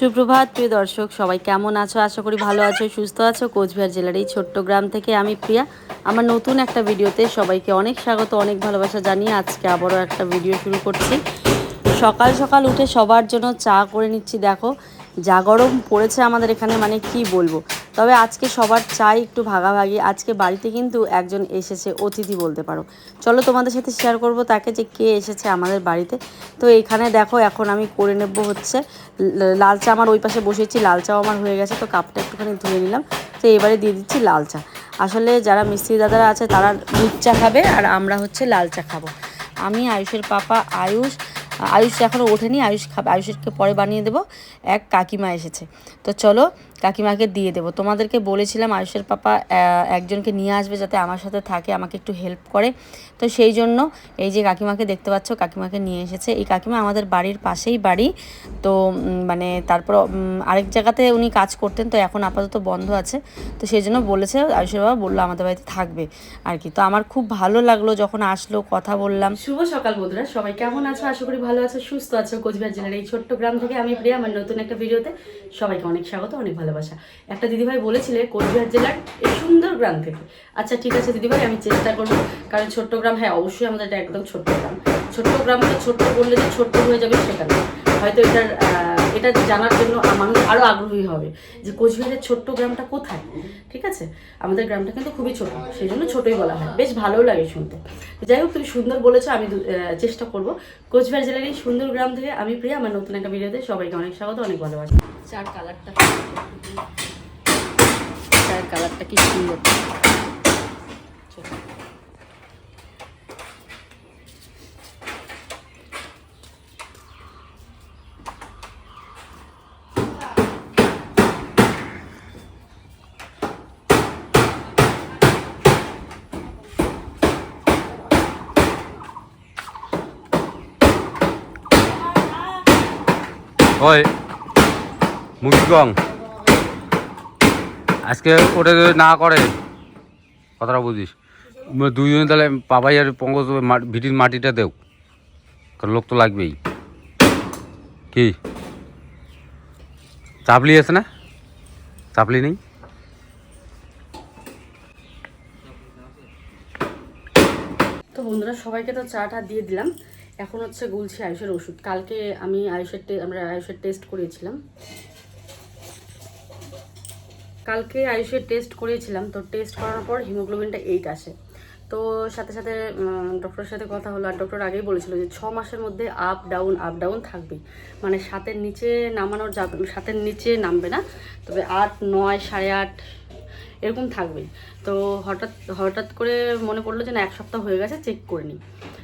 সুপ্রভাত, প্রিয় দর্শক, সবাই কেমন আছো? আশা করি ভালো আছো, সুস্থ আছো। কোচবিহার জেলার এই ছোট্ট গ্রাম থেকে আমি প্রিয়া। আমার নতুন একটা ভিডিওতে সবাইকে অনেক স্বাগত, অনেক ভালোবাসা জানিয়ে আজকে আবারও একটা ভিডিও শুরু করছি। সকাল সকাল উঠে সবার জন্য চা করে নিচ্ছি। দেখো, যা গরম পড়েছে আমাদের এখানে মানে কি বলব? তবে আজকে সবার চাই একটু ভাগাভাগি। আজকে বাড়িতে কিন্তু একজন এসেছে, অতিথি বলতে পারো। চলো তোমাদের সাথে শেয়ার করব তাকে যে কে এসেছে আমাদের বাড়িতে। তো এখানে দেখো, এখন আমি করে নেব হচ্ছে লাল চা আমার ওই পাশে বসেছি, লাল চাও আমার হয়ে গেছে, তো কাপটা একটুখানি ধুয়ে নিলাম। তো এবারে দিয়ে দিচ্ছি লাল চা। আসলে যারা মিস্ত্রি দাদারা আছে, তারা দুধ চা খাবে আর আমরা হচ্ছে লাল চা খাব। আমি, আয়ুষের পাপা, আয়ুষ আয়ুষ এখনও ওঠেনি, আয়ুষ খাবে, আয়ুষকে পরে বানিয়ে দেবো। এক কাকিমা এসেছে। তো চলো কাকিমাকে দিয়ে দেবো। তোমাদেরকে বলেছিলাম আয়ুষের পাপা একজনকে নিয়ে আসবে যাতে আমার সাথে থাকে, আমাকে একটু হেল্প করে। তো সেই জন্য এই যে কাকিমাকে দেখতে পাচ্ছ, কাকিমাকে নিয়ে এসেছে। এই কাকিমা আমাদের বাড়ির পাশেই বাড়ি। তো মানে তারপর আরেক জায়গাতে উনি কাজ করতেন, তো এখন আপাতত বন্ধ আছে। তো সেই জন্য বলেছে, আয়ুষের বাবা বলল আমাদের বাড়িতে থাকবে আর কি। তো আমার খুব ভালো লাগল যখন আসলো, কথা বললাম। শুভ সকাল বন্ধুরা, সবাই কেমন আছো? আশা করি ভালো আছো, সুস্থ আছো। কোচবিহার জেলার এই ছোট্ট গ্রাম থেকে আমি প্রিয়া, আমার নতুন একটা ভিডিওতে সবাইকে অনেক স্বাগত, অনেক ভালোবাসা। একটা দিদিভাই বলেছিলে, কোচবিহার জেলার এই সুন্দর গ্রাম থেকে। আচ্ছা ঠিক আছে দিদিভাই, আমি চেষ্টা করব। কারণ ছোট্ট গ্রাম হ্যাঁ অবশ্যই আমাদের এটা একদম ছোট্ট গ্রাম। ছোট্ট গ্রামকে ছোট্ট বললে যে ছোট্ট হয়ে যাবে সেটা না। হয়তো এটার এটা জানার জন্য মানুষ আরও আগ্রহী হবে যে কোচবিহারের ছোট্ট গ্রামটা কোথায়? ঠিক আছে? আমাদের গ্রামটা কিন্তু খুবই ছোট, সেই জন্য ছোটই বলা হয়। বেশ ভালোও লাগে শুনতে। যাই হোক, তুমি সুন্দর বলেছ, আমি চেষ্টা করব। কোচবিহার জেলার এই সুন্দর গ্রাম থেকে আমি প্রিয়া, আমার নতুন একটা ভিডিওতে সবাইকে অনেক স্বাগত, অনেক ভালোবাসি। চার কালারটা চার কালারটা কি সুন্দর চলো। ওই মুখিগং আজকে ওটা না করে, কথাটা বুঝিস। দুইজনে তাহলে পাপাই আর পঙ্কজ মা- ভিটির মাটিটা দেও। কারণ লোক তো লাগবেই। কি? চাপলি আছে না? চাপলি নেই? তো বন্ধুরা, সবাইকে তো চাটা দিয়ে দিলাম। এখন হচ্ছে গুলছি আয়ুষের ওষুধ। কালকে আমি আয়ুষের আমরা আয়ুষের টেস্ট করিয়েছিলাম। কালকে আয়ুষের টেস্ট করিয়েছিলাম, তো টেস্ট করার পর হিমোগ্লোবিনটা এইট আসে। তো সাথে সাথে ডক্টরের সাথে কথা হলো, আর ডক্টর আগেই বলেছিল যে ছ মাসের মধ্যে আপ ডাউন আপ ডাউন থাকবেই মানে সাতের নিচে নামানোর যাবে, সাতের নিচে নামবে না, তবে আট, নয়, সাড়ে আট, এরকম থাকবেই তো হঠাৎ হঠাৎ করে মনে পড়ল যে না, এক সপ্তাহ হয়ে গেছে চেক করে নিই।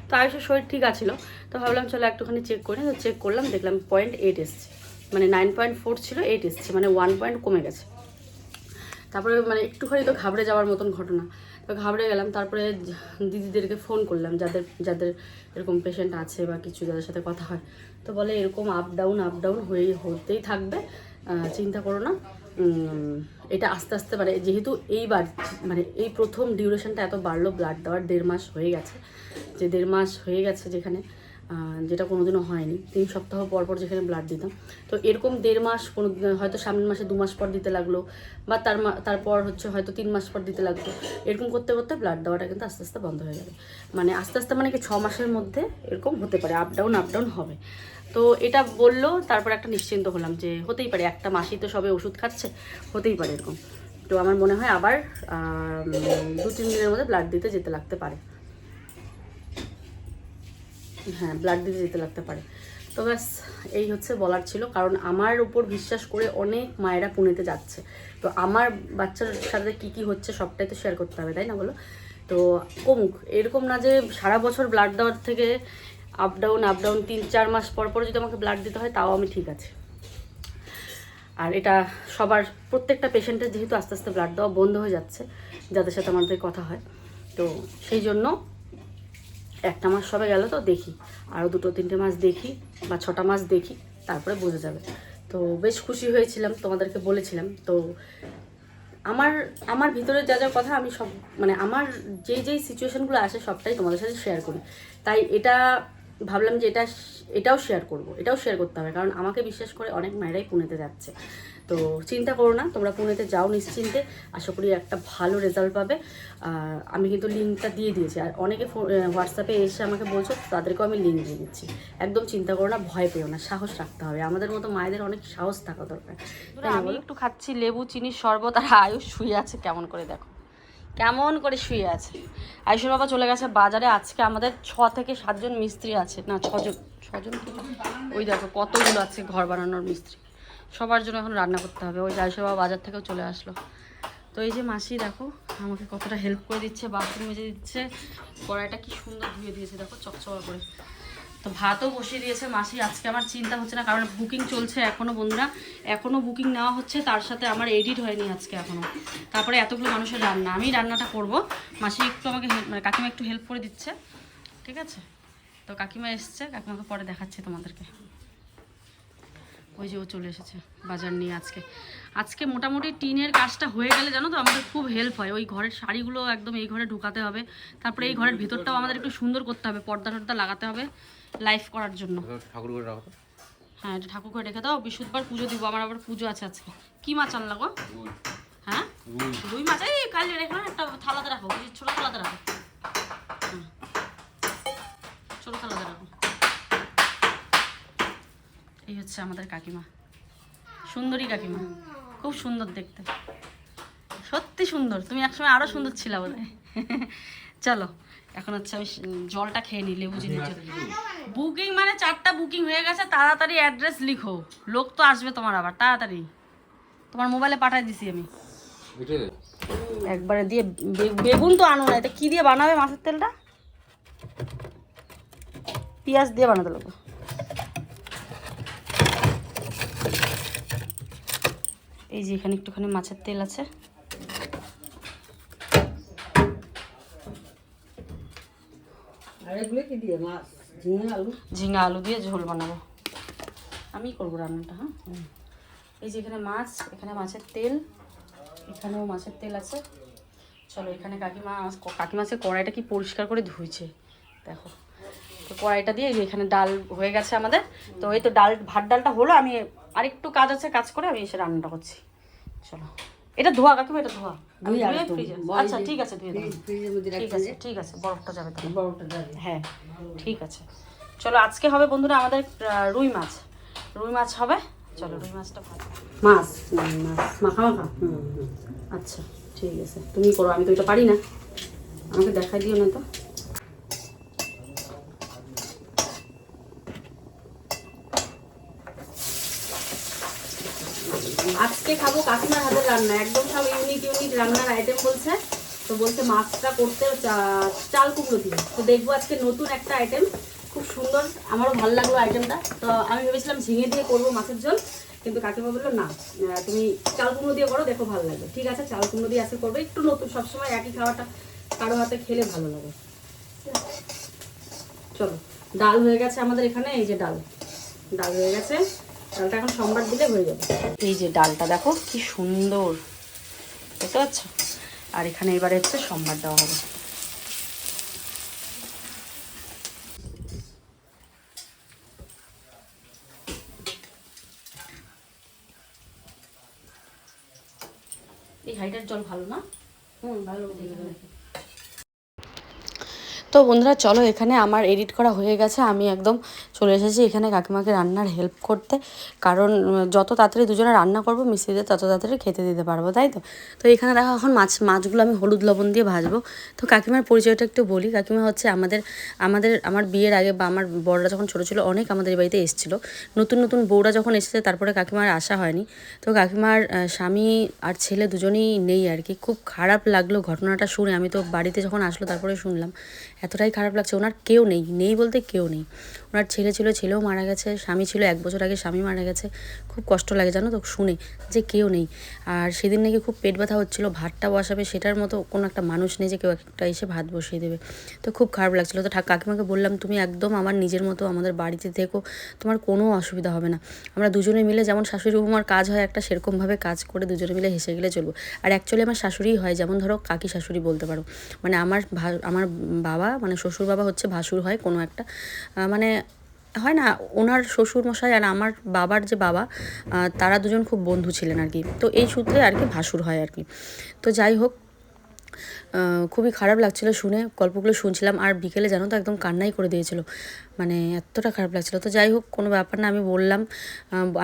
তো আয়ুষের শরীর ঠিক আছিল, তো ভাবলাম চলো একটুখানি চেক করে নিই তো চেক করলাম, দেখলাম পয়েন্ট এইট এসছে। মানে নাইন পয়েন্ট ফোর ছিল এইট এসছে মানে ওয়ান পয়েন্ট কমে গেছে। তারপরে মানে একটুখানি তো ঘাবড়ে যাওয়ার মতন ঘটনা। তো ঘাবড়ে গেলাম, তারপরে দিদিদেরকে ফোন করলাম, যাদের যাদের এরকম পেশেন্ট আছে বা কিছু যাদের সাথে কথা হয়। তো বলে এরকম আপ ডাউন আপ ডাউন হয়েই হতেই থাকবে চিন্তা করো না। এটা আস্তে আস্তে মানে যেহেতু এইবার মানে এই প্রথম ডিউরেশনটা এত বাড়লো ব্লাড দেওয়ার দেড় মাস হয়ে গেছে। যে দেড় মাস হয়ে গেছে যেখানে যেটা কোনোদিনও হয়নি। তিন সপ্তাহ পর পর যেখানে ব্লাড দিতাম। তো এরকম দেড় মাস কোনো হয়তো সামনের মাসে দু মাস পর দিতে লাগল, বা তার তারপর হচ্ছে হয়তো তিন মাস পর দিতে লাগল। এরকম করতে করতে ব্লাড দেওয়াটা কিন্তু আস্তে আস্তে বন্ধ হয়ে যাবে মানে আস্তে আস্তে মানে কি ছ মাসের মধ্যে এরকম হতে পারে আপ ডাউন আপ ডাউন হবে। তো এটা বলল, তারপর একটা নিশ্চিন্ত হলাম যে হতেই পারে, একটা মাসই তো সবে ওষুধ খাচ্ছে, হতেই পারে এরকম। তো আমার মনে হয় আবার দু তিন দিনের মধ্যে ব্লাড দিতে যেতে লাগতে পারে। হ্যাঁ ব্লাড দিতে যেতে লাগতে পারে। তো ব্যাস, এই হচ্ছে বলার ছিল। কারণ আমার উপর বিশ্বাস করে অনেক মায়েরা পুনেতে যাচ্ছে। তো আমার বাচ্চার সাথে কি কি হচ্ছে সবটাই তো শেয়ার করতে হবে, তাই না বলো? তো কমুক এরকম না যে সারা বছর ব্লাড দেওয়ার থেকে আপ ডাউন আপ ডাউন তিন, চার মাস পর পর যদি আমাকে ব্লাড দিতে হয়, তাও আমি ঠিক আছে। আর এটা সবার, প্রত্যেকটা পেশেন্টের যেহেতু আস্তে আস্তে ব্লাড দেওয়া বন্ধ হয়ে যাচ্ছে, যাদের সাথে আমাদের কথা হয়। তো সেই জন্য একটা মাস সবে গেল তো দেখি। আরও দুটো, তিনটে মাস দেখি বা ছটা মাস দেখি, তারপরে বোঝা যাবে। তো বেশ খুশি হয়েছিলাম, তোমাদেরকে বলেছিলাম। তো আমার আমার ভিতরে যা যা কথা আমি সব মানে আমার যেই যেই সিচুয়েশনগুলো আসে সবটাই তোমাদের সাথে শেয়ার করি। তাই এটা ভাবলাম যে এটা, এটাও শেয়ার করব, এটাও শেয়ার করতে হবে। কারণ আমাকে বিশ্বাস করে অনেক মায়েরাই পুনেতে যাচ্ছে। তো চিন্তা করো না তোমরা পুনেতে যাও নিশ্চিন্তে। আশা করি একটা ভালো রেজাল্ট পাবে। আমি কিন্তু লিঙ্কটা দিয়ে দিয়েছি। আর অনেকে হোয়াটসঅ্যাপে এসে আমাকে বলছো তাদেরকেও আমি লিঙ্ক দিয়ে দিচ্ছি। একদম চিন্তা করো না ভয় পেও না সাহস রাখতে হবে। আমাদের মতো মায়েদের অনেক সাহস থাকা দরকার। আমি একটু খাচ্ছি লেবু চিনির শরবত আর আয়ুষ শুয়ে আছে কেমন করে দেখো। কেমন করে শুয়ে আছে। আয়ুষের বাবা চলে গেছে বাজারে। আজকে আমাদের ছ থেকে সাতজন মিস্ত্রি আছে। না ছজন ছজন ওই দেখো কতগুলো আছে ঘর বানানোর মিস্ত্রি। সবার জন্য এখন রান্না করতে হবে। ওই আয়ুষের বাবা বাজার থেকেও চলে আসলো। তো এই যে মাসি, দেখো, আমাকে কতটা হেল্প করে দিচ্ছে বাথরুম মেজে দিচ্ছে, কড়াইটা কি সুন্দর ধুয়ে দিয়েছে, দেখো, চকচকা করে। তো ভাতও বসিয়ে দিয়েছে মাসি। আজকে আমার চিন্তা হচ্ছে না, কারণ বুকিং চলছে এখনও বন্ধুরা। এখনও বুকিং নেওয়া হচ্ছে, তার সাথে আমার এডিট হয়নি আজকে এখনও তারপরে এতগুলো মানুষের রান্না। আমি রান্নাটা করব। মাসি একটু আমাকে মানে কাকিমা একটু হেল্প করে দিচ্ছে। ঠিক আছে? তো কাকিমা এসছে, কাকিমাকে পরে দেখাচ্ছি তোমাদেরকে। ওই যে ও চলে এসেছে বাজার নিয়ে আজকে। আজকে মোটামুটি টিনের কাজটা হয়ে গেলে জানো তো আমাদের খুব হেল্প হয়। ওই ঘরের শাড়িগুলো একদম এই ঘরে ঢুকাতে হবে। তারপরে এই ঘরের ভেতরটাও আমাদের একটু সুন্দর করতে হবে। পর্দা টর্দা লাগাতে হবে লাইফ করার জন্য। ঠাকুর করে রাখো হ্যাঁ এটা ঠাকুর করে রেখে দাও। বৃহস্পতিবার পুজো দিব। আমার আবার পুজো আছে আজকে। কি মাছ আনলা গো? হ্যাঁ? রুই। মাছ? এই কাল রেখো না, একটা থালাতে রাখো। ছোটো থালাতে রাখো। ছোটো থালাতে রাখো। এই হচ্ছে আমাদের কাকিমা। সুন্দরী কাকিমা। খুব সুন্দর দেখতে। সত্যি সুন্দর। তুমি একসময় আরও সুন্দর ছিলা বলে। চলো এখন হচ্ছে আমি জলটা খেয়ে নিই লেবু চিনির বুকিং মানে চারটা বুকিং হয়ে গেছে তাড়াতাড়ি অ্যাড্রেস লিখো। লোক তো আসবে তোমার আবার তাড়াতাড়ি। তোমার মোবাইলে পাঠাই দিছি আমি। একবারে দিয়ে বেগুন তো আনো না এটা কি দিয়ে বানাবে মাছের তেলটা? পেঁয়াজ দিয়ে বানাতে লাগবে। এই যে এখানে একটুখানি মাছের তেল আছে। ঝিঙে আলু? দিয়ে ঝোল বানাবো। আমি করব রান্নাটা হ্যাঁ? এই যে এখানে মাছ এখানে মাছের তেল এখানেও মাছের তেল আছে। চলো এখানে কাকিমা কাকিমা সে কড়াইটা কি পরিষ্কার করে ধুইছে? দেখো। তো কড়াইটা দিয়ে এখানে ডাল হয়ে গেছে আমাদের। তো এই তো ডাল ভাত ডালটা হলো আমি আরেকটু কাজ আছে কাজ করে আমি এসে রান্নাটা করছি। চলো। এটা ধোয়া কাকিমা এটা ধোয়া। ফ্রিজে আচ্ছা ঠিক আছে ধুয়ে ঠিক আছে ঠিক আছে বরফটা যাবে হ্যাঁ ঠিক আছে। চলো আজকে হবে বন্ধুরা আমাদের রুই মাছ। রুই মাছ হবে? চলো রুই মাছটা ভাজো। মাছ মাছ মাখা মাখা আচ্ছা ঠিক আছে। তুমি করো আমি তো এটা পারি না। আমাকে দেখাই দিও না তো। আজকে খাব কাকিমার হাতের রান্না। একদম সব ইউনিক ইউনিক রান্নার আইটেম বলছে। তো বলছে মাছটা করতে চাল কুমড়ো দিয়ে। তো দেখব আজকে নতুন একটা আইটেম খুব সুন্দর, আমারও ভালো লাগল আইটেমটা তো আমি ভেবেছিলাম ঝিঙে দিয়ে করব মাছের ঝোল, কিন্তু কাকিমা বলল, না তুমি চাল কুমড়ো দিয়ে করো, দেখো ভালো লাগবে। ঠিক আছে, চাল কুমড়ো দিয়ে আজকে করব। একটু নতুন, সবসময় একই খাওয়াটা কারও হাতে খেলে ভালো লাগে। চলো, ডাল হয়ে গেছে আমাদের এখানে, এই যে ডাল। ডাল হয়ে গেছে। ডালটা এখন সোমবার দিলে হয়ে যাবে। এই যে ডালটা দেখো কি সুন্দর। আর এখানে এবারে হচ্ছে সোমবার দেওয়া হবে। এই হাইটার জল ভালো না? হুম ভালো। তো বন্ধুরা, চলো এখানে আমার এডিট করা হয়ে গেছে। আমি একদম চলে এসেছি এখানে কাকিমাকে রান্নার হেল্প করতে। কারণ যত তাড়াতাড়ি দুজনে রান্না করব মিস্ত্রিদের তত তাড়াতাড়ি খেতে দিতে পারব, তাই তো? তো এখানে দেখো, এখন মাছ, মাছগুলো আমি হলুদ লবণ দিয়ে ভাজবো। তো কাকিমার পরিচয়টা একটু বলি। কাকিমা হচ্ছে আমাদের আমাদের, আমার বিয়ের আগে বা আমার বড়রা যখন ছোটো ছিল, অনেক আমাদের বাড়িতে এসেছিল। নতুন নতুন বউরা যখন এসেছে, তারপরে কাকিমার আসা হয়নি। তো কাকিমার স্বামী আর ছেলে দুজনেই নেই আর কি। খুব খারাপ লাগল ঘটনাটা শুনে। আমি তো বাড়িতে যখন আসলো, তারপরে শুনলাম। এতটাই খারাপ লাগছে। ওনার কেউ নেই নেই বলতে কেউ নেই। ওনার ছেলে ছিল, ছেলেও মারা গেছে, স্বামী ছিল, এক বছর আগে স্বামী মারা গেছে। খুব কষ্ট লাগে, জানো তো, শুনে যে কেউ নেই। আর সেদিন নাকি খুব পেট ব্যথা হচ্ছিল, ভাতটা বসাবে সেটার মতো কোনো একটা মানুষ নেই যে কেউ একটা এসে ভাত বসিয়ে দেবে। তো খুব খারাপ লাগছিল। তো কাকিমাকে বললাম, তুমি একদম আমার নিজের মতো আমাদের বাড়িতে থেকো, তোমার কোনো অসুবিধা হবে না। আমরা দুজনে মিলে যেমন শাশুড়ি বৌমার কাজ হয়, একটা সেরকমভাবে কাজ করে দুজনে মিলে হেসে গেলে চলবো। আর অ্যাকচুয়ালি আমার শাশুড়িই হয়, যেমন ধরো কাকি শাশুড়ি বলতে পারো। মানে আমার আমার বাবা মানে শ্বশুর বাবা হচ্ছে ভাসুর হয় কোনো একটা। মানে হয় না, ওনার শ্বশুর মশাই আর আমার বাবার যে বাবা তারা দুজন খুব বন্ধু ছিলেন আর কি। তো এই সূত্রে আর কি ভাসুর হয় আর কি। তো যাই হোক খুবই খারাপ লাগছিল শুনে, গল্পগুলো শুনছিলাম, আর বিকেলে জানো তো একদম কান্নাই করে দিয়েছিল। মানে এতটা খারাপ লাগছিল। তো যাই হোক, কোনো ব্যাপার না, আমি বললাম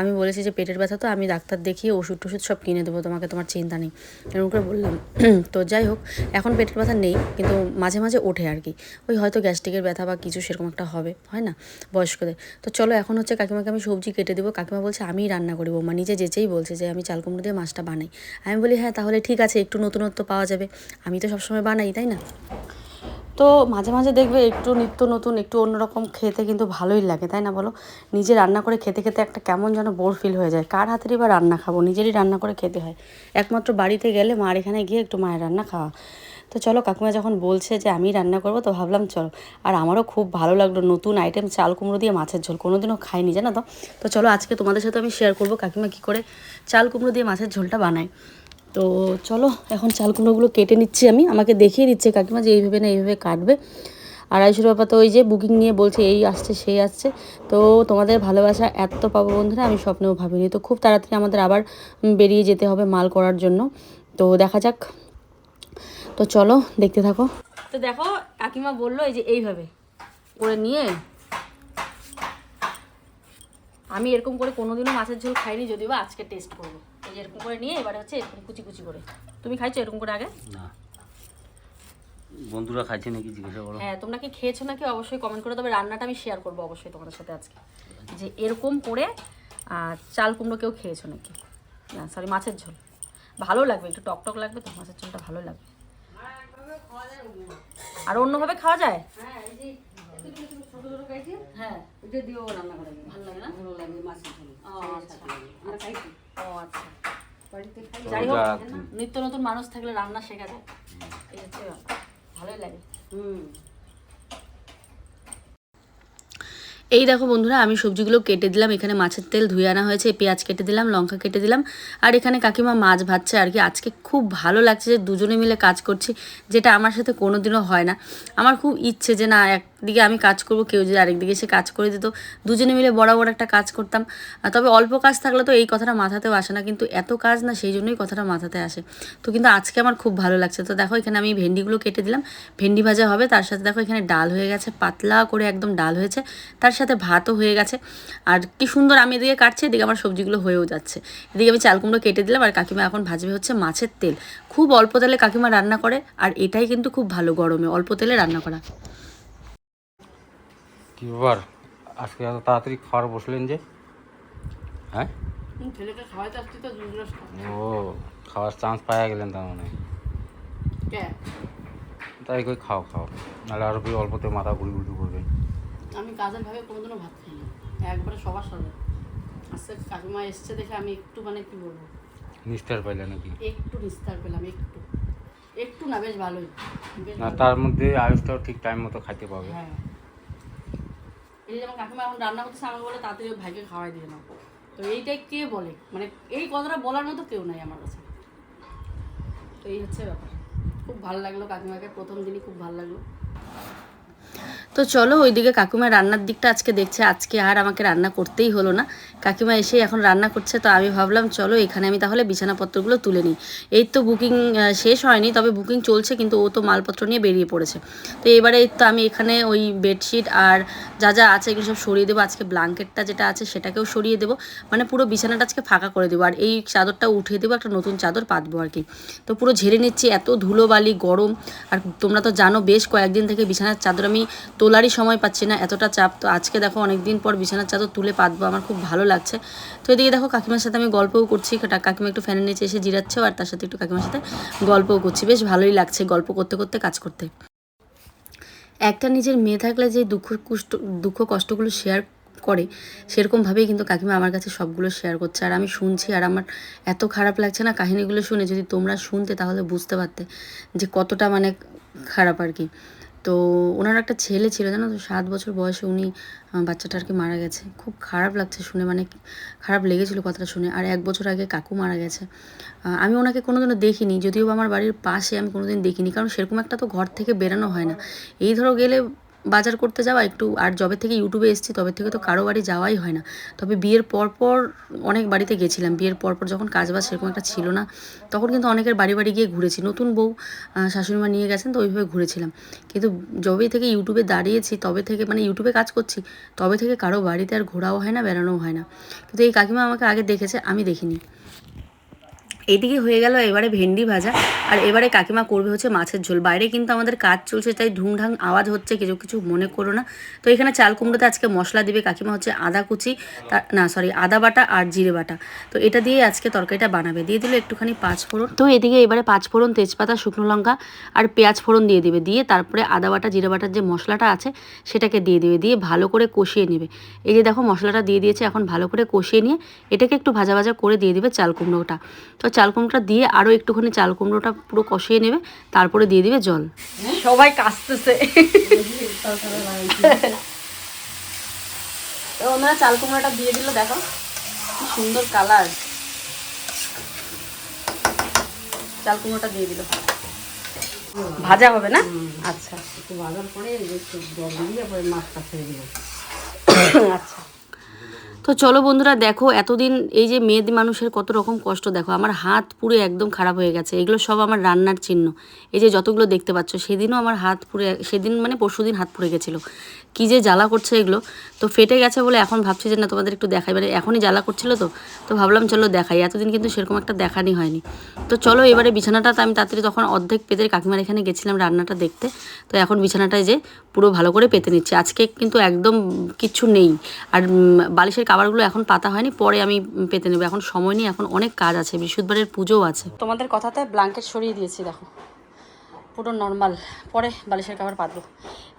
আমি বলেছি যে পেটের ব্যথা তো, আমি ডাক্তার দেখিয়ে ওষুধ টষুধ সব কিনে দেবো, তোমাকে তোমার চিন্তা নেই। এরকম করে বললাম। তো যাই হোক, এখন পেটের ব্যথা নেই, কিন্তু মাঝে মাঝে ওঠে আর কি। ওই হয়তো গ্যাস্ট্রিকের ব্যথা বা কিছু সেরকম একটা হবে, হয় না? বয়স্কদের। তো চলো, এখন হচ্ছে কাকিমাকে আমি সবজি কেটে দেবো। কাকিমা বলছে, আমিই রান্না করি, বৌমা নিজে যেচেই বলছে যে, আমি চাল কুমড়ো দিয়ে মাছটা বানাই। আমি বলি হ্যাঁ তাহলে ঠিক আছে, একটু নতুনত্ব পাওয়া যাবে। আমি তো সবসময় বানাই, তাই না? তো মাঝে মাঝে দেখবে একটু নিত্য নতুন, একটু অন্যরকম খেতে কিন্তু ভালোই লাগে, তাই না বলো? নিজে রান্না করে খেতে খেতে একটা কেমন যেন বোর ফিল হয়ে যায়। কার হাতেরই বা রান্না খাব? নিজেরই রান্না করে খেতে হয়। একমাত্র বাড়িতে গেলে মার এখানে গিয়ে একটু মায়ের রান্না খাওয়া। তো চলো, কাকিমা যখন বলছে যে আমি রান্না করব, তো ভাবলাম চলো। আর আমারও খুব ভালো লাগল নতুন আইটেম চাল কুমড়ো দিয়ে মাছের ঝোল। কোনোদিনও খাইনি, জানো তো? তো চলো, আজকে তোমাদের সাথে আমি শেয়ার করব কাকিমা কী করে চাল কুমড়ো দিয়ে মাছের ঝোলটা বানায়। তো চলো, এখন চাল কুমড়োগুলো কেটে নিচ্ছি আমি। আমাকে দেখিয়ে দিচ্ছে কাকিমা যে এইভাবে না এইভাবে কাটবে। আড়াইশো টাকা তো ওই যে বুকিং নিয়ে বলছে, এই আসছে, সেই আসছে। তো তোমাদের ভালোবাসা এত পাবো বন্ধুরা, আমি স্বপ্নেও ভাবিনি। তো খুব তাড়াতাড়ি আমাদের আবার বেরিয়ে যেতে হবে মাল করার জন্য। তো দেখা যাক। তো চলো, দেখতে থাকো। তো দেখো, কাকিমা বলল এই যে এইভাবে করে নিয়ে আমি এরকম করে কোনোদিনও মাছের ঝোল খাইনি, যদিও আজকে টেস্ট করব। এই যে এরকম করে নিয়ে এবারে হচ্ছে এরকম কুচি কুচি করে। তুমি খাইছো এরকম করে আগে? না। বন্ধুরা খাইছে নাকি জিজ্ঞাসা করো। হ্যাঁ তোমরা কি খেয়েছো নাকি অবশ্যই কমেন্ট করে তবে রান্নাটা আমি শেয়ার করব অবশ্যই তোমাদের সাথে আজকে। যে এরকম করে আর চাল কুমড়ো কেউ খেয়েছো নাকি? না সরি মাছের ঝোল। ভালো লাগবে একটু টক টক লাগবে তো মাছের ঝোলটা ভালো লাগবে। আর অন্যভাবে খাওয়া যায়? হ্যাঁ। এই যে এত ছোট ছোট ছোট খাইছে হ্যাঁ ওইটা দিয়েও রান্না করা ভালো লাগে না? ভালো লাগে মাছের ঝোল। ও, আচ্ছা। আমরা খাইছি। ও আচ্ছা। বাড়িতে খাই। যাই হোক নিত্য নতুন মানুষ থাকলে রান্না শেখা যায়। এই হচ্ছে ভালোই লাগে। হুম। এই দেখো বন্ধুরা, আমি সবজিগুলো কেটে দিলাম। এখানে মাছের তেল ধুয়ে আনা হয়েছে, পেঁয়াজ কেটে দিলাম, লঙ্কা কেটে দিলাম। আর এখানে কাকিমা মাছ ভাজছে আর কি। আজকে খুব ভালো লাগছে যে দুজনে মিলে কাজ করছি, যেটা আমার সাথে কোনোদিনও হয় না। আমার খুব ইচ্ছে যে না, একদিকে আমি কাজ করব, কেউ যদি আরেকদিকে এসে কাজ করে দিত। দুজনে মিলে বরাবর একটা কাজ করতাম। তবে অল্প কাজ থাকলে তো এই কথাটা মাথাতেও আসে না, কিন্তু এত কাজ না, সেই জন্যই কথাটা মাথাতে আসে। তো কিন্তু আজকে আমার খুব ভালো লাগছে। তো দেখো, এখানে আমি ভেন্ডিগুলো কেটে দিলাম। ভেন্ডি ভাজা হবে, তার সাথে দেখো, এখানে ডাল হয়ে গেছে, পাতলা করে একদম ডাল হয়েছে। তার সাথে ভাতও হয়ে গেছে। আর কি সুন্দর আমি এদিকে কাটছি এদিকে আমার সবজিগুলো হয়েও যাচ্ছে। এদিকে আমি চাল কুমড়ো কেটে দিলাম আর কাকিমা এখন ভাজবে হচ্ছে মাছের তেল। খুব অল্প তেলে কাকিমা রান্না করে আর এটাই কিন্তু খুব ভালো গরমে অল্প তেলে রান্না করা। কি ব্যাপার? আজকে এত তাড়াতাড়ি খাওয়ার বসলেন যে? হ্যাঁ? ও খাওয়ার চান্স পাওয়া গেলেন তার মানে। তাই কই খাও খাও। নাহলে আরও অল্পতে মাথা ঘুরি ঘুরি করবে। আমি কাজের ভাবে কোনোদিনও ভাত খাই না। একবারে সবার সাথে। আজকে কাকিমা এসছে দেখে আমি একটু মানে কি বলব? নিস্তার পাইলে নাকি? একটু নিস্তার পেলাম একটু। একটু না বেশ ভালোই। না তার মধ্যে আয়ুষটাও ঠিক টাইম মতো খাইতে পাবে। হ্যাঁ। এই যেমন কাকিমা এখন রান্না করতেছে আমাকে বলে তাড়াতাড়ি ভাইকে খাওয়াই দিয়ে নাও। তো এইটাই কে বলে? মানে এই কথাটা বলার মতো কেউ নাই আমার কাছে। তো এই হচ্ছে ব্যাপার। খুব ভালো লাগল কাকিমাকে প্রথম দিনই খুব ভালো লাগল। তো চলো ওইদিকে কাকিমা রান্নার দিকটা আজকে দেখছে। আজকে আর আমাকে রান্না করতেই হলো না। কাকিমা এসে এখন রান্না করছে, তো আমি ভাবলাম, চলো এখানে আমি তাহলে বিছানাপত্রগুলো তুলে নিই। এই তো বুকিং শেষ হয়নি, তবে বুকিং চলছে, কিন্তু ও তো মালপত্র নিয়ে বেরিয়ে পড়েছে। তো এবারে তো আমি এখানে ওই বেডশিট আর যা যা আছে এগুলো সব সরিয়ে দেবো। আজকে ব্ল্যাঙ্কেটটা যেটা আছে সেটাকেও সরিয়ে দেবো। মানে পুরো বিছানাটা আজকে ফাঁকা করে দেবো। আর এই চাদরটা উঠিয়ে দেবো, একটা নতুন চাদর পাতবো আর কি। তো পুরো ঝেড়ে নিচ্ছি, এত ধুলোবালি, গরম। আর তোমরা তো জানো, বেশ কয়েকদিন থেকে বিছানার চাদর আমি তোলারই সময় পাচ্ছি না, এতটা চাপ। তো আজকে দেখো অনেকদিন পর বিছানার চাদর তুলে পাতবো, আমার খুব ভালো লাগছে। তো এদিকে দেখো কাকিমার সাথে আমি গল্পও করছি কাকিমা একটু ফ্যানের নিচে এসে জিরাচ্ছেও আর তার সাথে একটু কাকিমার সাথে গল্পও করছি। বেশ ভালোই লাগছে গল্প করতে করতে, কাজ করতে। একটা নিজের মেয়ে থাকলে যে দুঃখ কুষ্ট, দুঃখ কষ্টগুলো শেয়ার করে সেরকমভাবেই কিন্তু কাকিমা আমার কাছে সবগুলো শেয়ার করছে। আর আমি শুনছি আর আমার এত খারাপ লাগছে না কাহিনীগুলো শুনে, যদি তোমরা শুনতে তাহলে বুঝতে পারতে যে কতটা মানে খারাপ আর কি। তো ওনার একটা ছেলে ছিল, জানো তো? সাত বছর বয়সে উনি বাচ্চাটা আর কি মারা গেছে। খুব খারাপ লাগছে শুনে মানে খারাপ লেগেছিল কথাটা শুনে। আর এক বছর আগে কাকু মারা গেছে। আমি ওনাকে কোনোদিনও দেখিনি, যদিও আমার বাড়ির পাশে আমি কোনোদিন দেখিনি, কারণ সেরকম একটা তো ঘর থেকে বেরানো হয় না। এই ধরো গেলে বাজার করতে যাওয়া, একটু, আর যবে থেকে ইউটিউবে এসেছি, তবে থেকে তো কারও বাড়ি যাওয়াই হয় না। তবে বিয়ের পর পর অনেক বাড়িতে গেছিলাম। বিয়ের পর পর যখন কাজ বাজ সেরকম একটা ছিল না, তখন কিন্তু অনেকের বাড়ি বাড়ি গিয়ে ঘুরেছি। নতুন বউ শাশুড়িমা নিয়ে গেছেন, তো ওইভাবে ঘুরেছিলাম। কিন্তু যবে থেকে ইউটিউবে দাঁড়িয়েছি, তবে থেকে মানে ইউটিউবে কাজ করছি, তবে থেকে কারও বাড়িতে আর ঘোরাও হয় না, বেড়ানোও হয় না। কিন্তু এই কাকিমা আমাকে আগে দেখেছে, আমি দেখিনি। এদিকে হয়ে গেল এবারে ভেন্ডি ভাজা। আর এবারে কাকিমা করবে হচ্ছে মাছের ঝোল। বাইরে কিন্তু আমাদের কাজ চলছে, তাই ঢুংঢাং আওয়াজ হচ্ছে, কিছু কিছু মনে করো না। তো এখানে চাল কুমড়োতে আজকে মশলা দিবে কাকিমা হচ্ছে আদা কুচি না সরি আদা বাটা আর জিরে বাটা। তো এটা দিয়ে আজকে তরকারিটা বানাবে। দিয়ে দিল একটুখানি পাঁচ ফোড়ন তো এদিকে এবারে পাঁচ ফোড়ন তেজপাতা, শুকনো লঙ্কা আর পেঁয়াজ ফোড়ন দিয়ে দিবে। দিয়ে তারপরে আদা বাটা, জিরে বাটার যে মশলাটা আছে, সেটাকে দিয়ে দিবে। দিয়ে ভালো করে কষিয়ে নেবে। এই যে দেখো মশলাটা দিয়ে দিয়েছে, এখন ভালো করে কষিয়ে নিয়ে এটাকে একটু ভাজা ভাজা করে দিয়ে দিবে চাল কুমড়োটা। তো চাল কুমড়োটা দিয়ে আরও একটুখানি চাল কুমড়োটা পুরো কষিয়ে নেবে তারপরে দিয়ে দিবে জল। সবাই কাশতেছে। ওনারা চাল কুমড়োটা দিয়ে দিল দেখো কি সুন্দর কালার। চাল কুমড়োটা দিয়ে দিল। ভাজা হবে না? আচ্ছা। একটু বাজার পরে একটু জল দিয়ে পরে মাছটা ছেড়ে দেবো। আচ্ছা। তো চলো বন্ধুরা, দেখো এতদিন এই যে মেয়েদ মানুষের কত রকম কষ্ট, দেখো আমার হাত পুরো একদম খারাপ হয়ে গেছে। এগুলো সব আমার রান্নার চিহ্ন। এই যে যতগুলো দেখতে পাচ্ছ, সেদিনও আমার হাত পুড়ে, সেদিন মানে পরশুদিন হাত পুড়ে গেছিল। কী যে জ্বালা করছে এগুলো। তো ফেটে গেছে বলে এখন ভাবছি যে না, তোমাদের একটু দেখাই। মানে এখনই জ্বালা করছিল তো তো ভাবলাম চলো দেখাই। এতদিন কিন্তু সেরকম একটা দেখানি হয়নি। তো চলো এবারে বিছানাটা আমি তাড়াতাড়ি তখন অর্ধেক পেতে কাকিমার এখানে গেছিলাম রান্নাটা দেখতে। তো এখন বিছানাটায় যে পুরো ভালো করে পেতে নিচ্ছে। আজকে কিন্তু একদম কিচ্ছু নেই। আর বালিশের কাবারগুলো এখন পাতা হয়নি, পরে আমি পেতে নেব। এখন সময় নেই, এখন অনেক কাজ আছে, বৃহস্পতিবারের পুজোও আছে। তোমাদের কথাতে ব্ল্যাঙ্কেট সরিয়ে দিয়েছি, দেখো। পুরো নর্মাল পরে বালিশের কাবার পাতবো।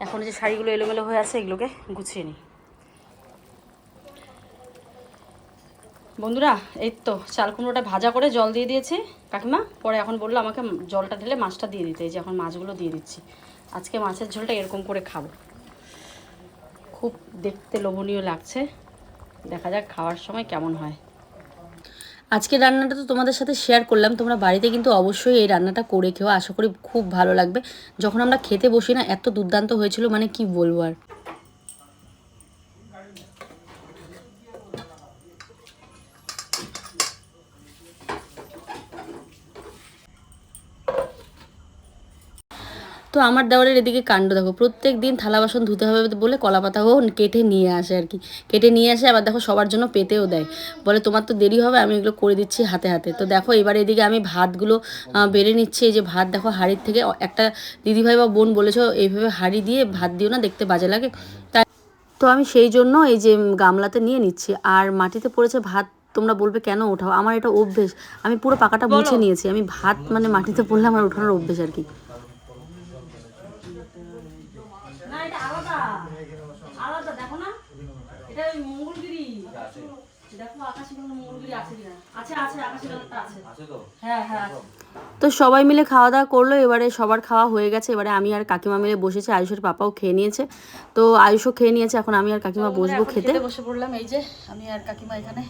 এখন যে শাড়িগুলো এলোমেলো হয়ে আছে, এগুলোকে গুছিয়ে নিই। বন্ধুরা, এই তো চাল কুমড়োটা ভাজা করে জল দিয়ে দিয়েছি। কাকিমা, পরে এখন বলল আমাকে জলটা ঢেলে মাছটা দিয়ে দিতে, এই যে এখন মাছগুলো দিয়ে দিচ্ছি। আজকে মাছের ঝোলটা এরকম করে খাব। খুব দেখতে লোভনীয় লাগছে। দেখা যাক খাওয়ার সময় কেমন হয়। আজকে রান্নাটা তো তোমাদের সাথে শেয়ার করলাম, তোমরা বাড়িতে কিন্তু অবশ্যই এই রান্নাটা করে খেও, আশা করি খুব ভালো লাগবে। যখন আমরা খেতে বসি না, এত দুর্দান্ত হয়েছিল মানে কি বলব আর। তো আমার দেওয়ারের এদিকে কাণ্ড দেখো। প্রত্যেক দিন থালা বাসন ধুতে হবে বলে কলা পাতাও কেটে নিয়ে আসে আর কি। কেটে নিয়ে আসে আবার দেখো সবার জন্য পেতেও দেয়। বলে তোমার তো দেরি হবে আমি এগুলো করে দিচ্ছি হাতে হাতে। তো দেখো এবার এদিকে আমি ভাতগুলো বেড়ে নিচ্ছি। এই যে ভাত দেখো হাঁড়ির থেকে একটা দিদিভাই বা বোন বলেছ এইভাবে হাঁড়ি দিয়ে ভাত দিও না দেখতে বাজে লাগে। তাই তো আমি সেই জন্য এই যে গামলাতে নিয়ে নিচ্ছি। আর মাটিতে পড়েছে ভাত তোমরা বলবে কেন ওঠাও? আমার এটা অভ্যেস। আমি পুরো পাকাটা মুছে নিয়েছি। আমি ভাত মানে মাটিতে পড়লে আমার ওঠানোর অভ্যেস আর কি না এটা আলাদা আলাদা দেখো না এটা ওই মঙ্গলগিরি দেখো আকাশি কোনো মঙ্গলগিরি আছে কিনা আছে আছে আকাশি কালারটা আছে হ্যাঁ হ্যাঁ তো? সবাই মিলে খাওয়া দাওয়া করল এবারে সবার খাওয়া হয়ে গেছে। এবারে আমি আর কাকিমা মিলে বসেছি আয়ুষের পাপাও খেয়ে নিয়েছে। তো আয়ুষও খেয়ে নিয়েছে এখন আমি আর কাকিমা বসবো খেতে। বসে পড়লাম এই যে আমি আর কাকিমা এখানে।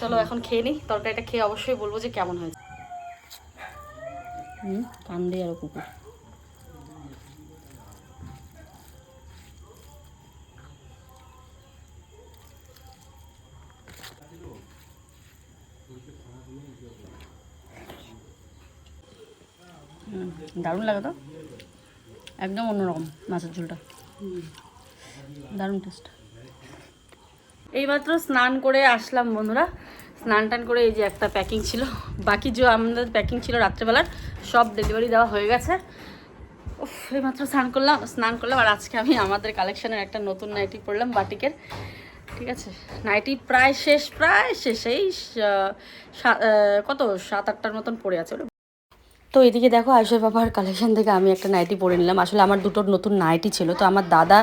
চলো এখন খেয়ে নিই তরকারিটা খেয়ে অবশ্যই বলব যে কেমন হয়েছে। হুম। কান্দে আর কুকুর হুম, দারুণ লাগে তো? একদম অন্যরকম মাছের ঝোলটা। দারুণ টেস্ট এইমাত্র স্নান করে আসলাম বন্ধুরা। স্নান টান করে এই যে একটা প্যাকিং ছিল। বাকি যে আমাদের প্যাকিং ছিল রাত্রেবেলার, সব ডেলিভারি দেওয়া হয়ে গেছে। এইমাত্র স্নান করলাম স্নান করলাম আর আজকে আমি আমাদের কালেকশনের একটা নতুন নাইটি পরলাম বাটিকের। ঠিক আছে? নাইটি প্রায় শেষ প্রায় শেষ। এই কত? সাত, আটটার মতন পড়ে আছে ওটা। তো এদিকে দেখো আয়ুষের বাবার কালেকশন থেকে আমি একটা নাইটি পরে নিলাম। আসলে আমার দুটো নতুন নাইটি ছিল, তো আমার দাদা,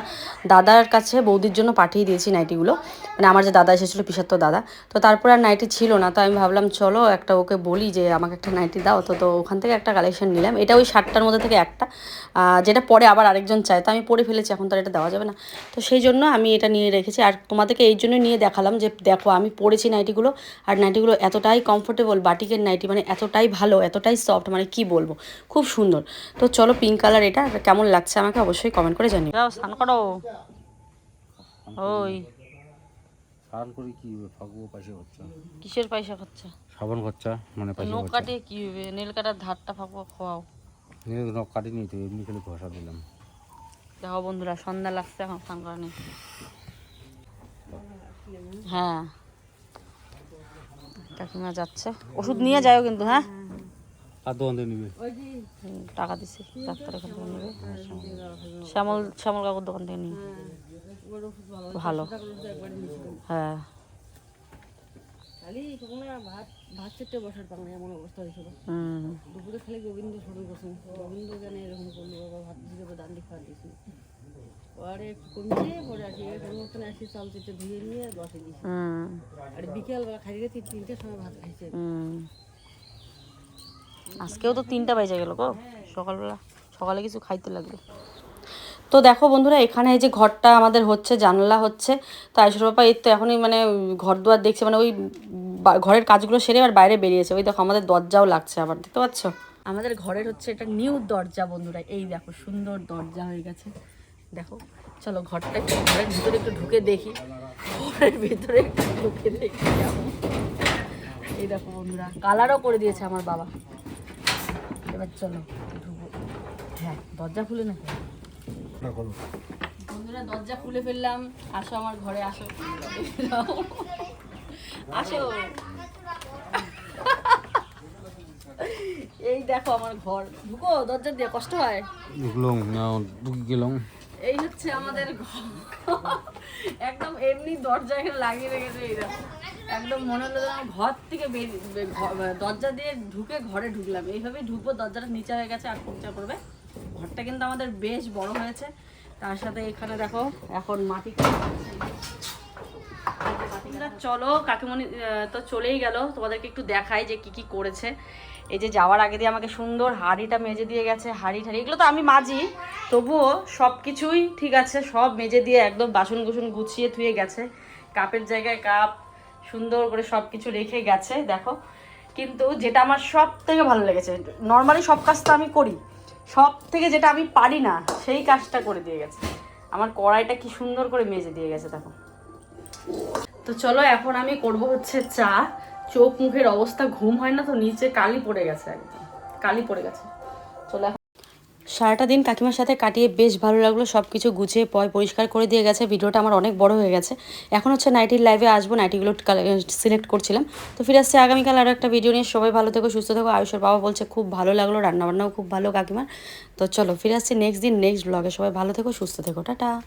দাদার কাছে বৌদির জন্য পাঠিয়ে দিয়েছি নাইটিগুলো মানে আমার যে দাদা এসেছিল তো দাদা। তো তারপর আর নাইটি ছিল না, তো আমি ভাবলাম, চলো একটা ওকে বলি যে আমাকে একটা নাইটি দাও। তো তো ওখান থেকে একটা কালেকশন নিলাম। এটা ওই শার্টটার মধ্যে থেকে একটা যেটা পরে আবার আরেকজন চায়। তো আমি পরে ফেলেছি, এখন তো আর এটা দেওয়া যাবে না। তো সেই জন্য আমি এটা নিয়ে রেখেছি। আর তোমাদেরকে এই জন্য নিয়ে দেখালাম যে, দেখো আমি পরেছি নাইটিগুলো আর নাইটিগুলো এতটাই কমফোর্টেবল বাটিকের নাইটি মানে এতটাই ভালো, এতটাই সফট মানে কি বলব? খুব সুন্দর। তো চলো পিঙ্ক কালার এটা কেমন লাগছে আমাকে অবশ্যই কমেন্ট করে জানিও। যাও স্নান করো ওই। স্নান করি কি ফাগুয়া পাশে হচ্ছে কিসের পয়সা খরচা? সাবান খরচা? মানে নখ কি হবে? নীল কাটার ধারটা খোয়াও। নখ কাটিনি তো এমনি খালি ঘষা দিলাম। দেখো বন্ধুরা সন্ধ্যা লাগছে এখন স্নান করেনি হ্যাঁ। কাকিমা যাচ্ছে। ওষুধ নিয়ে যাও কিন্তু হ্যাঁ? আর দোকান দিয়ে নিবে টাকা দিছি নেবে। শ্যামল শ্যামল কাকুর দোকান থেকে ভালো। হ্যাঁ। খালি ভাত ভাত চেটে বসার পাং না এমন অবস্থা হয়েছিল দুপুরে খালি গোবিন্দ স্মরণ করছেন গোবিন্দ জানে এরকম করল বাবা ভাত দিতে দান্ডি খাওয়া দিয়েছিল পরে একটু কমিয়ে পরে আসি কোনো মতন আসি চাল চেটে ধুয়ে নিয়ে বসে দিয়েছি আর বিকেলবেলা খাই গেছি তিনটের সময় ভাত খাইছে। আজকেও তো তিনটা বেজে গেল গো। সকালবেলা, সকালে কিছু খাইতে লাগবে। তো দেখো বন্ধুরা, এখানে যে ঘরটা আমাদের হচ্ছে, জানলা হচ্ছে, তো আয়ুষের বাবা এই তো এখনই মানে ঘর দুয়ার দেখছে মানে ওই ঘরের কাজগুলো সেরে আর বাইরে বেরিয়েছে। ওই দেখো, আমাদের দরজাও লাগছে আবার, দেখতে পাচ্ছ? আমাদের ঘরের হচ্ছে এটা নিউ দরজা বন্ধুরা, এই দেখো, সুন্দর দরজা হয়ে গেছে। দেখো, চলো ঘরটা একটু, ঘরের ভিতরে একটু ঢুকে দেখি। ঘরের ভিতরে একটু ঢুকে দেখি এই দেখো বন্ধুরা কালারও করে দিয়েছে আমার বাবা। এবার চলো ঢুকবো। হ্যাঁ দরজা খুলে না বন্ধুরা দরজা খুলে ফেললাম। আসো আমার ঘরে আসো। আসো। এই দেখো আমার ঘর। ঢুকো দরজা দিয়ে কষ্ট হয়। ঢুকলাম না ঢুকে গেলাম। এই হচ্ছে আমাদের একদম এমনি দরজা এখানে লাগিয়ে রেখেছে এই দেখো। একদম মনে হলো যেন ঘর থেকে বেরিয়ে দরজা দিয়ে ঢুকে ঘরে ঢুকলাম। এইভাবেই ঢুকবো, দরজাটা নিচে হয়ে গেছে, আর পরিচয় করবে ঘরটা কিন্তু আমাদের বেশ বড় হয়েছে। তার সাথে এখানে দেখো, এখন মাটি চলো, কাকিমণি তো চলেই গেল। তোমাদেরকে একটু দেখাই যে কি কি করেছে। এই যে যাওয়ার আগে দিয়ে আমাকে সুন্দর হাঁড়িটা মেজে দিয়ে গেছে, হাঁড়ি ঠাড়ি, এগুলো তো আমি মাজি, তবুও সব কিছুই ঠিক আছে, সব মেজে দিয়ে একদম বাসন কুসন গুছিয়ে ধুয়ে গেছে, কাপের জায়গায় কাপ, সুন্দর করে সব কিছু রেখে গেছে, দেখো। কিন্তু যেটা আমার সব থেকে ভালো লেগেছে নর্মালি সব কাজ তো আমি করি সব থেকে যেটা আমি পারি না, সেই কাজটা করে দিয়ে গেছে। আমার কড়াইটা কি সুন্দর করে মেজে দিয়ে গেছে, দেখো। তো চলো, এখন আমি করব হচ্ছে চা। চোখ মুখের অবস্থা, ঘুম হয় না তো, নিচে কালি পড়ে গেছে একদম। কালি পড়ে গেছে। চলো সারাটা দিন কাকিমার সাথে কাটিয়ে বেশ ভালো লাগল সব কিছু গুছিয়ে পয় পরিষ্কার করে দিয়ে গেছে, ভিডিওটা আমার অনেক বড় হয়ে গেছে। এখন হচ্ছে নাইটির লাইভে আসব নাইটিগুলো সিলেক্ট করছিলাম। তো ফিরে আসছে আগামীকাল আরও একটা ভিডিও নিয়ে। সবাই ভালো থেকো, সুস্থ থেকো। আয়ুষের বাবা বলছে, খুব ভালো লাগল, রান্নাবান্নাও খুব ভালো কাকিমার। তো চলো, ফিরে আসছি নেক্সট দিন নেক্সট ব্লগে সবাই ভালো থেকো, সুস্থ থেকো। টাটা।